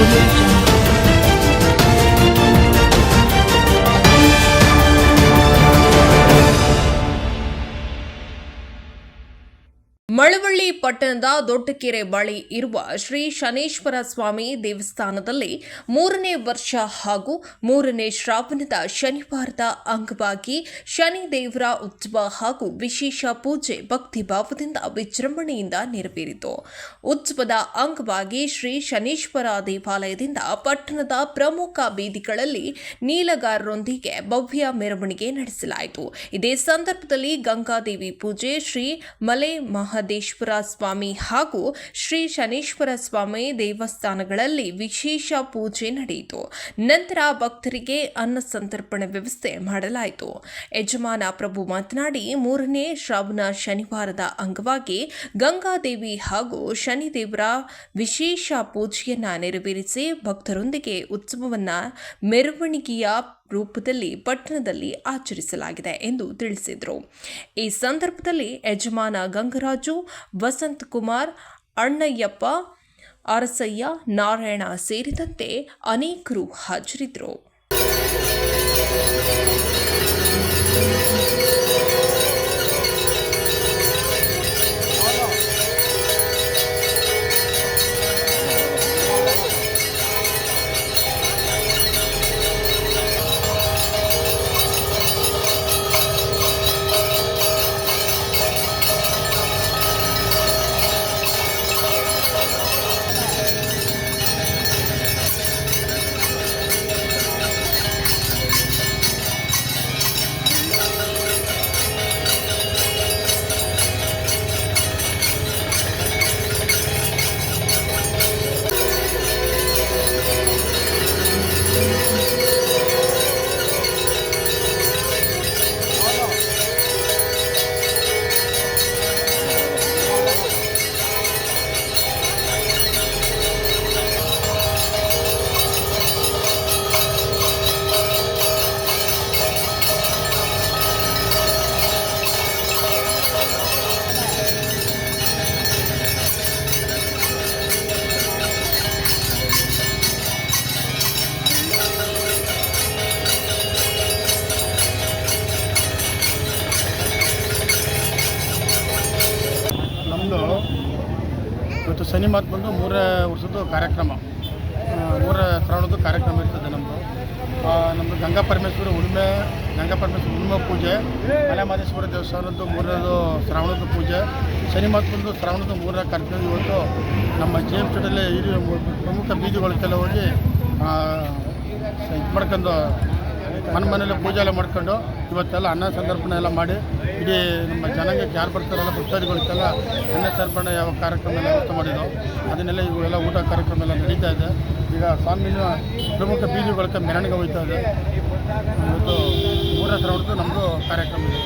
audio Malavalli ಪಟ್ಟಣದ ದೊಡ್ಡಕೆರೆ ಬಳಿ ಇರುವ ಶ್ರೀ ಶನೇಶ್ವರ ಸ್ವಾಮಿ ದೇವಸ್ಥಾನದಲ್ಲಿ ಮೂರನೇ ವರ್ಷ ಹಾಗೂ ಮೂರನೇ ಶ್ರಾವಣದ ಶನಿವಾರದ ಅಂಗವಾಗಿ ಶನಿ ದೇವರ ಉತ್ಸವ ಹಾಗೂ ವಿಶೇಷ ಪೂಜೆ ಭಕ್ತಿಭಾವದಿಂದ ವಿಜೃಂಭಣೆಯಿಂದ ನೆರವೇರಿತು. ಉತ್ಸವದ ಅಂಗವಾಗಿ ಶ್ರೀ ಶನೇಶ್ವರ ದೇವಾಲಯದಿಂದ ಪಟ್ಟಣದ ಪ್ರಮುಖ ಬೀದಿಗಳಲ್ಲಿ ನೀಲಗಾರರೊಂದಿಗೆ ಭವ್ಯ ಮೆರವಣಿಗೆ ನಡೆಸಲಾಯಿತು. ಇದೇ ಸಂದರ್ಭದಲ್ಲಿ ಗಂಗಾದೇವಿ ಪೂಜೆ ಶ್ರೀ ಮಲೆ ಮಹದೇಶ್ವರ ಸ್ವಾಮಿ ಹಾಗೂ ಶ್ರೀ ಶನೇಶ್ವರ ಸ್ವಾಮಿ ದೇವಸ್ಥಾನಗಳಲ್ಲಿ ವಿಶೇಷ ಪೂಜೆ ನಡೆಯಿತು. ನಂತರ ಭಕ್ತರಿಗೆ ಅನ್ನ ಸಂತರ್ಪಣೆ ವ್ಯವಸ್ಥೆ ಮಾಡಲಾಯಿತು. ಯಜಮಾನ ಪ್ರಭು ಮಾತನಾಡಿ, ಮೂರನೇ ಶ್ರಾವಣ ಶನಿವಾರದ ಅಂಗವಾಗಿ ಗಂಗಾದೇವಿ ಹಾಗೂ ಶನಿದೇವರ ವಿಶೇಷ ಪೂಜೆಯನ್ನ ನೆರವೇರಿಸಿ ಭಕ್ತರೊಂದಿಗೆ ಉತ್ಸವವನ್ನ ಮೆರವಣಿಗೆಯ ರೂಪದಲ್ಲಿ, ಪಟ್ಟಣದಲ್ಲಿ ಆಚರಿಸಲಾಗಿದೆ ಎಂದು ತಿಳಿಸಿದರು. ಈ ಸಂದರ್ಭದಲ್ಲಿ ಯಜಮಾನ ಗಂಗರಾಜು, ವಸಂತ್ ಕುಮಾರ್, ಅಣ್ಣಯ್ಯಪ್ಪ, ಅರಸಯ್ಯ, ನಾರಾಯಣ ಸೇರಿದಂತೆ ಅನೇಕರು ಹಾಜರಿದ್ದರು. ಇವತ್ತು ಶನಿ ಮಾತು ಬಂದು ಮೂರೇ ವರ್ಷದ್ದು ಕಾರ್ಯಕ್ರಮ. ಮೂರ ಶ್ರಾವಣದ್ದು ಕಾರ್ಯಕ್ರಮ ಇರ್ತದೆ ನಮ್ಮದು ನಮ್ಮದು ಗಂಗಾ ಪರಮೇಶ್ವರ ಉಳುಮೆ ಗಂಗಾ ಪರಮೇಶ್ವರ ಉಳುಮೆ ಪೂಜೆ ಮಲೆಮಹದೇಶ್ವರ ದೇವಸ್ಥಾನದ್ದು ಮೂರನೇದು ಶ್ರಾವಣದ ಪೂಜೆ, ಶನಿ ಮಾತು ಬಂದು ಶ್ರಾವಣದ ಮೂರನೇ ಕಾರ್ಯಕ್ರಮ. ಇವತ್ತು ನಮ್ಮ ಜಿ ಎಂ ಸ್ಟೇಡಲ್ಲಿ ಹಿರಿಯ ಪ್ರಮುಖ ಬೀದಿಗಳಿಗೆಲ್ಲ ಹೋಗಿ ಇದು ಮಾಡ್ಕೊಂಡು ಮನೆ ಮನೇಲಿ ಪೂಜೆ ಎಲ್ಲ ಮಾಡ್ಕೊಂಡು ಇವತ್ತೆಲ್ಲ ಅನ್ನ ಸಂದರ್ಪಣೆ ಎಲ್ಲ ಮಾಡಿ ಇಡೀ ನಮ್ಮ ಜನಾಂಗಕ್ಕೆ ಯಾರು ಬರ್ತಾರಲ್ಲ ಭಕ್ತಾದಿಗಳಿಗೆಲ್ಲ ಅನ್ನ ಸಂದರ್ಪಣೆ ಯಾವ ಕಾರ್ಯಕ್ರಮ ಎಲ್ಲ ವ್ಯವಸ್ಥೆ ಮಾಡಿದ್ದು ಅದನ್ನೆಲ್ಲ ಇವೆಲ್ಲ ಊಟ ಕಾರ್ಯಕ್ರಮ ಎಲ್ಲ ನಡೀತಾ ಇದೆ. ಈಗ ಸ್ವಾಮಿನ ಪ್ರಮುಖ ಬೀದಿಗಳಕ್ಕೆ ಮೆರವಣಿಗೆ ಹೋಗ್ತಾ ಇದೆ. ಇವತ್ತು ಮೂರ ಹತ್ರ ಹೊಡೆದು ನಮ್ಮದು ಕಾರ್ಯಕ್ರಮ ಇದೆ.